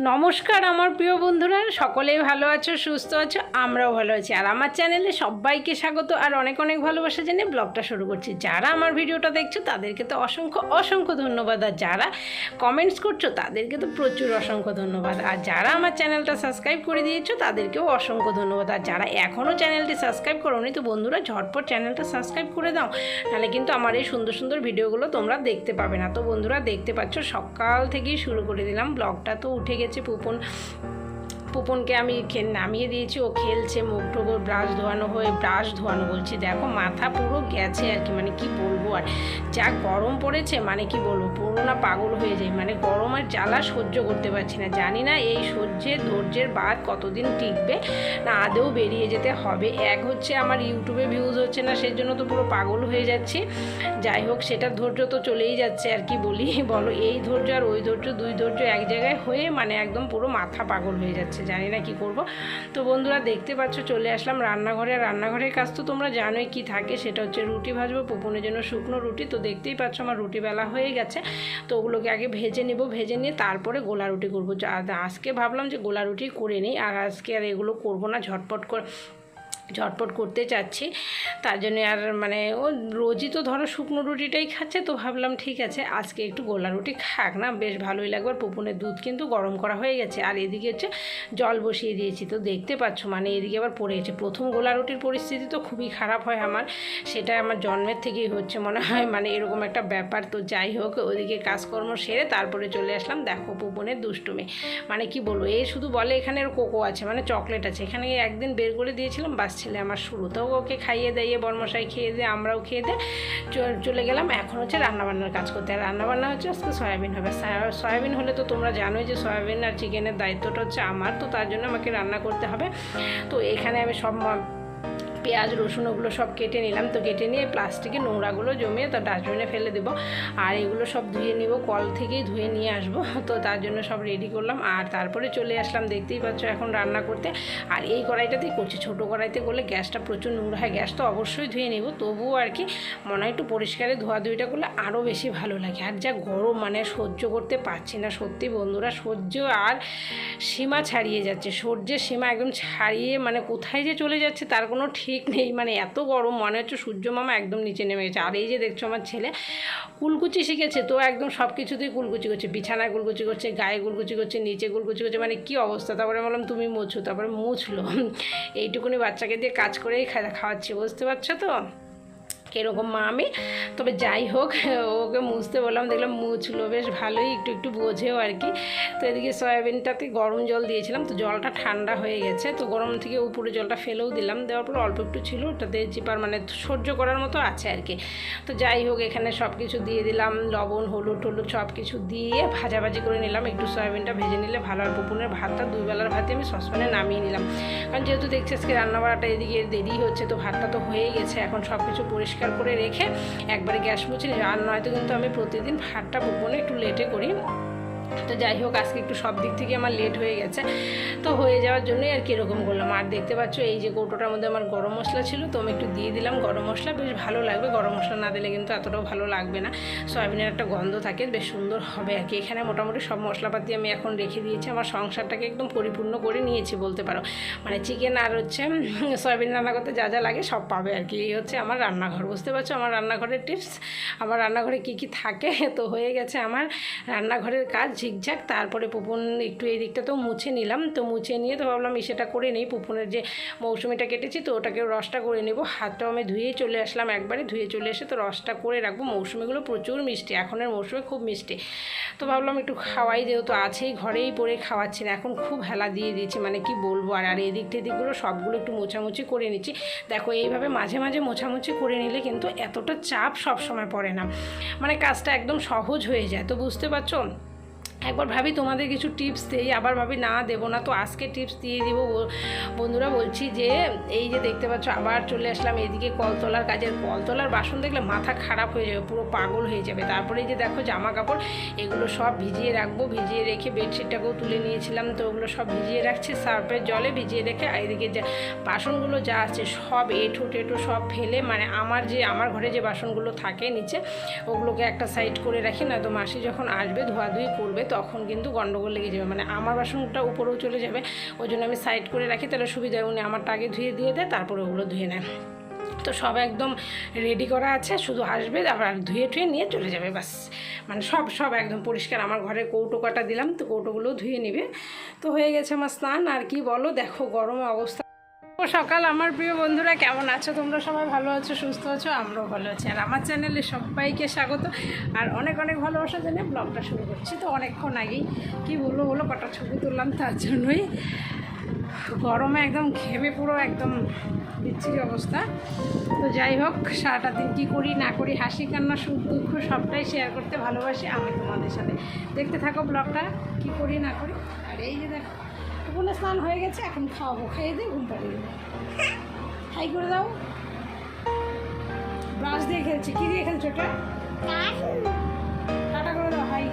নমস্কার আমার প্রিয় বন্ধুরা, সকলেই ভালো আছো, সুস্থ আছো, আমরাও ভালো আছি। আর আমার চ্যানেলে সবাইকে স্বাগত আর অনেক অনেক ভালোবাসা জেনে ব্লগটা শুরু করছি। যারা আমার ভিডিওটা দেখছ, তাদেরকে তো অসংখ্য অসংখ্য ধন্যবাদ। আর যারা কমেন্টস করছ, তাদেরকে তো প্রচুর অসংখ্য ধন্যবাদ। আর যারা আমার চ্যানেলটা সাবস্ক্রাইব করে দিয়েছ, তাদেরকেও অসংখ্য ধন্যবাদ। আর যারা এখনও চ্যানেলটি সাবস্ক্রাইব করোনি, তো বন্ধুরা, ঝটপট চ্যানেলটা সাবস্ক্রাইব করে দাও। নাহলে কিন্তু আমার এই সুন্দর সুন্দর ভিডিওগুলো তোমরা দেখতে পাবে না। তো বন্ধুরা, দেখতে পাচ্ছ, সকাল থেকেই শুরু করে দিলাম ব্লগটা। তো উঠে গেছে পুপন পুপনকে আমি নামিয়ে দিয়েছি, ও খেলছে, মুখ টুক ওর ব্রাশ ধোয়ানো হয়ে ব্রাশ ধোয়ানো বলছি, দেখো, মাথা পুরো গেছে আর কি মানে কি বলব আর? যা গরম পড়েছে মানে কি বলব, পুরো না পাগল হয়ে যায় মানে গরমের জ্বালা সহ্য করতে পারছি না। জানি না এই সহ্যের, ধৈর্যের বাদ কতদিন টিকবে, না আদৌ বেরিয়ে যেতে হবে। এক হচ্ছে আমার ইউটিউবে ভিউজ হচ্ছে না সেই জন্য তো পুরো পাগল হয়ে যাচ্ছি। যাই হোক সেটা ধৈর্য তো চলেই যাচ্ছে আর কি বলি, বলো, এই ধৈর্য আর ওই ধৈর্য, দুই ধৈর্য এক জায়গায় হয়ে মানে একদম পুরো মাথা পাগল হয়ে যাচ্ছে। জানি না কি করব। তো বন্ধুরা দেখতে পাচ্ছ, চলে আসলাম রান্নাঘরে। রান্নাঘরের কাজ তো তোমরা জানোই কি থাকে, সেটা হচ্ছে রুটি ভাজবো পুপনের জন্য শুকনো রুটি। তো দেখতেই পাচ্ছ, আমার রুটি বেলা হয়ে গেছে। তো ওগুলোকে আগে ভেজে নিব, ভেজে নিয়ে তারপরে গোলা রুটি করব। আজকে ভাবলাম যে গোলা রুটি করে নিই, আর আজকে আর এগুলো করব না, ঝটপট করে। ঝটপট করতে চাচ্ছি। তার জন্য আর মানে ও রোজই তো ধরো শুকনো রুটিটাই খাচ্ছে, তো ভাবলাম ঠিক আছে, আজকে একটু গোলা রুটি খাক না, বেশ ভালোই লাগবে। আর পুপুনের দুধ কিন্তু গরম করা হয়ে গেছে। আর এদিকে হচ্ছে জল বসিয়ে দিয়েছি, তো দেখতে পাচ্ছ মানে এদিকে আবার পড়ে গেছে। প্রথম গোলা রুটির পরিস্থিতি তো খুবই খারাপ হয় আমার, সেটা আমার জন্মের থেকেই হচ্ছে মনে হয় মানে এরকম একটা ব্যাপার। তো যাই হোক, ওদিকে কাজকর্ম সেরে তারপরে চলে আসলাম। দেখো পুপনের দুষ্টুমি মানে কি বলব, এ শুধু বলে এখানে কোকো আছে মানে চকলেট আছে। এখানে একদিন বের করে দিয়েছিলাম, বাস ছেলে আমার শুরুতেও ওকে খাইয়ে দাইয়ে বর্মশাই খেয়ে দিয়ে, আমরাও খেয়ে দিয়ে চলে গেলাম। এখন হচ্ছে রান্নাবান্নার কাজ করতে। আর রান্নাবান্না হচ্ছে আজকে সয়াবিন হবে। সয়া- সয়াবিন হলে তো তোমরা জানোই যে সয়াবিন আর চিকেনের দায়িত্বটা হচ্ছে আমার। তো তার জন্য আমাকে রান্না করতে হবে। তো এখানে আমি সব পেঁয়াজ, রসুন ওগুলো সব কেটে নিলাম। তো কেটে নিয়ে প্লাস্টিকে নোংরাগুলো জমিয়ে তো ডাস্টবিনে ফেলে দেবো। আর এগুলো সব ধুয়ে নিব, কল থেকেই ধুয়ে নিয়ে আসব। তো তার জন্য সব রেডি করলাম। আর তারপরে চলে আসলাম, দেখতেই পাচ্ছ এখন রান্না করতে। আর এই কড়াইটাতেই করছি। ছোটো কড়াইতে করলে গ্যাসটা প্রচুর নোংরা হয়। গ্যাস তো অবশ্যই ধুয়ে নেব। তবুও আর কি মনে হয় একটু পরিষ্কারে ধোয়া ধুইটা করলে আরও বেশি ভালো লাগে। আর যা গরম মানে সহ্য করতে পারছি না। সত্যি বন্ধুরা, সহ্য আর সীমা ছাড়িয়ে যাচ্ছে। সূর্যের সীমা একদম ছাড়িয়ে মানে কোথায় যে চলে যাচ্ছে তার কোনো ঠিক নেই মানে এত গরম, মনে হচ্ছে সূর্য মামা একদম নিচে নেমে গেছে। আর এই যে দেখছ আমার ছেলে, কুলকুচি শিখেছে তো একদম সব কিছুতেই কুলকুচি করছে, বিছানায় কুলকুচি করছে, গায়ে কুলকুচি করছে, নিচে কুলকুচি করছে মানে কি অবস্থা? তারপরে বললাম, তুমি মুছো। তারপরে মুছলো। এইটুকুনি বাচ্চাকে দিয়ে কাজ করেই খাওয়াচ্ছি, বুঝতে পারছ তো? কীরকম মা আমি। তবে যাই হোক, ওকে মুছতে বললাম, দেখলাম মুছলো, বেশ ভালোই, একটু একটু বোঝেও আর কি। তো এদিকে সয়াবিনটাতে গরম জল দিয়েছিলাম, তো জলটা ঠান্ডা হয়ে গেছে, তো গরম থেকে উপরে জলটা ফেলেও দিলাম, দেওয়ার পর অল্প একটু ছিল, ওটাতে চিপার মানে সহ্য করার মতো আছে আর কি। তো যাই হোক, এখানে সব কিছু দিয়ে দিলাম, লবণ, হলুদ, টলুদ সব কিছু দিয়ে ভাজাভাজি করে নিলাম, একটু সয়াবিনটা ভেজে নিলে ভালো, আর পুপুনের ভাতটা দুই বেলার ভাতে আমি সসপ্যানে নামিয়ে নিলাম। কারণ যেহেতু দেখছি আজকে রান্নাবাড়াটা এদিকে দেরি হচ্ছে, তো ভাতটা তো হয়েই গেছে, এখন সব কিছু পরিষ্কার করে রেখে একবারে গ্যাস মুছে। আর নয়তো কিন্তু আমি প্রতিদিন ভাতটা পুকুনে একটু লেটে করি তো যাই হোক, আজকে একটু সব দিক থেকে আমার লেট হয়ে গেছে। তো হয়ে যাওয়ার জন্যই আর কীরকম করলাম। আর দেখতে পাচ্ছ, এই যে কৌটোটার মধ্যে আমার গরম মশলা ছিল, তো আমি একটু দিয়ে দিলাম গরম মশলা। বেশ ভালো লাগবে, গরম মশলা না দিলে কিন্তু এতটাও ভালো লাগবে না। সয়াবিনের একটা গন্ধ থাকে, বেশ সুন্দর হবে আর কি। এখানে মোটামুটি সব মশলাপাতি আমি এখন রেখে দিয়েছি। আমার সংসারটাকে একদম পরিপূর্ণ করে নিয়েছি বলতে পারো। মানে চিকেন আর হচ্ছে সয়াবিন রান্না করতে যা যা লাগে সব পাবে আর কি। এই হচ্ছে আমার রান্নাঘর। বুঝতে পারছ? আমার রান্নাঘরের টিপস আমার রান্নাঘরে কি কি থাকে? তো হয়ে গেছে আমার রান্নাঘরের কাজ। ঝিকঝাক তারপরে পুপুন একটু এই দিকটা তো মুছে নিলাম। তো মুছে নিয়ে তো ভাবলাম সেটা করে নিই। পুপুনের যে মৌসুমিটা কেটেছি তো ওটাকে রসটা করে নেব। হাতটাও আমি ধুয়ে চলে আসলাম একবারে। ধুয়ে চলে এসে তো রসটা করে রাখব। মৌসুমিগুলো প্রচুর মিষ্টি। এখনের মৌসুমে খুব মিষ্টি। তো ভাবলাম একটু খাওয়াই, যেহেতু আছেই, ঘরেই পরে খাওয়াচ্ছি না। এখন খুব হেলা দিয়ে দিয়েছি। মানে কি বলব? আর আর এদিক টেদিকগুলো সবগুলো একটু মোছামুছি করে নিচ্ছি। দেখো, এইভাবে মাঝে মাঝে মোছামুছি করে নিলে কিন্তু এতটা চাপ সব সময় পড়ে না। মানে কাজটা একদম সহজ হয়ে যায়। তো বুঝতে পারছ? একবার ভাবি তোমাদের কিছু টিপস দেই, আবার ভাবি না দেবো না। তো আজকে টিপস দিয়ে দিব। বন্ধুরা বলছি যে, এই যে দেখতে পাচ্ছ, আবার চলে আসলাম এদিকে কলতলার কাজের। কলতলার বাসন দেখলে মাথা খারাপ হয়ে যাবে, পুরো পাগল হয়ে যাবে। তারপরে যে দেখো জামা কাপড় এগুলো সব ভিজিয়ে রাখব। ভিজিয়ে রেখে বেডশিটটাকেও তুলে নিয়েছিলাম, তো ওগুলো সব ভিজিয়ে রাখছি, সার্ফের জলে ভিজিয়ে রেখে। এদিকে যে, বাসনগুলো যা আছে, সব এঁঠো টেঠো সব ফেলে মানে আমার যে, আমার ঘরে যে বাসনগুলো থাকে নিচে, ওগুলোকে একটা সাইড করে রাখি না তো মাসি যখন আসবে ধোয়াধুয়ি করবে তখন কিন্তু গন্ডগোল লেগে যাবে। মানে আমার বাসনটা উপরেও চলে যাবে। ওই জন্য আমি সাইড করে রাখি, তাহলে সুবিধা উনি আমারটা আগে ধুয়ে দিয়ে দেয়, তারপরে ওগুলো ধুয়ে নেয়। তো সব একদম রেডি করা আছে, শুধু আসবে, আবার ধুয়ে টুয়ে নিয়ে চলে যাবে বাস মানে সব সব একদম পরিষ্কার। আমার ঘরে কৌটো কাটা দিলাম, তো কৌটোগুলো ধুয়ে নেবে। তো হয়ে গেছে আমার স্নান। আর কি বলো? দেখো, গরমে অবস্থা ও সকাল, আমার প্রিয় বন্ধুরা, কেমন আছো? তোমরা সবাই ভালো আছো, সুস্থ আছো? আমরাও ভালো আছি। আর আমার চ্যানেলে সবাইকে স্বাগত। আর অনেক অনেক ভালোবাসা জেনে ব্লগটা শুরু করছি। তো অনেকক্ষণ আগেই, কি বলব বলো, কটা ছবি তুললাম তার জন্যই। গরমে একদম ঘেমে পুরো একদম বিচ্ছিরি অবস্থা। তো যাই হোক, সারাটা দিন কী করি, না করি, হাসি, কান্না, সুখ, দুঃখ, সবটাই শেয়ার করতে ভালোবাসি আমি তোমাদের সাথে। দেখতে থাকো ব্লগটা, কি করি, না করি। আর এই যে দেখো বোনে স্নান হয়ে গেছে এখন খাওয়াবো। খাইয়ে দিয়ে ঘুম পাড়িয়ে দেবো। হাই করে দাও। ব্রাশ দিয়ে খেলছে। কী দিয়ে খেলছো ওটা? টাটা করে দাও হাই।